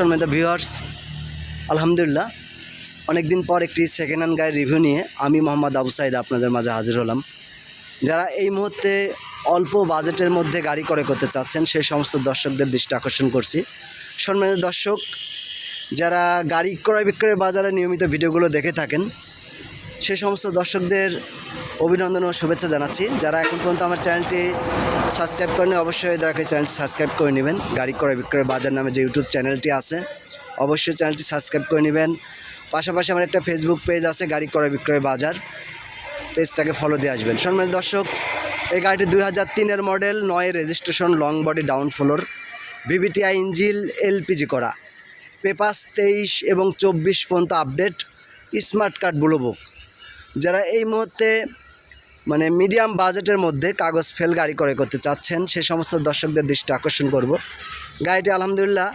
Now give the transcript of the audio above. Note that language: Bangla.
সম্মানিত ভিউয়ার্স আলহামদুলিল্লাহ অনেক দিন পর একটি সেকেন্ড হ্যান্ড গাড়ির রিভিউ নিয়ে আমি মোহাম্মদ আবু সাইদ আপনাদের মাঝে হাজির হলাম। যারা এই মুহূর্তে অল্প বাজেটের মধ্যে গাড়ি করে করতে চাচ্ছেন, সেই সমস্ত দর্শকদের দৃষ্টি আকর্ষণ করছি। সম্মানিত দর্শক, যারা গাড়ি ক্রয় বিক্রয় বাজারে নিয়মিত ভিডিওগুলো দেখে থাকেন সেই সমস্ত দর্শকদের অভিনন্দন ও শুভেচ্ছা জানাচ্ছি। যারা এখন পর্যন্ত আমার চ্যানেলটি সাবস্ক্রাইব করেনি অবশ্যই দয়া করে চ্যানেলটি সাবস্ক্রাইব করে নেবেন। গাড়ি ক্রয় বিক্রয় বাজার নামে যে ইউটিউব চ্যানেলটি আছে, অবশ্যই চ্যানেলটি সাবস্ক্রাইব করে নেবেন। পাশাপাশি আমার একটা ফেসবুক পেজ আছে, গাড়ি ক্রয় বিক্রয় বাজার। পেজটাকে ফলো দিয়ে আসবেন। সম্মানিত দর্শক, এই গাড়িটি দুই হাজার তিনের মডেল নয় registration long body down floor VVTI engine LPG করা। পেপাস তেইশ এবং চব্বিশ পর্যন্ত update smart card blue book যারা এই মুহূর্তে মানে মিডিয়াম বাজেটের মধ্যে কাগজ ফেল গাড়ি করে করতে চাচ্ছেন, সে সমস্ত দর্শকদের দৃষ্টি আকর্ষণ করব। গাড়িটি আলহামদুলিল্লাহ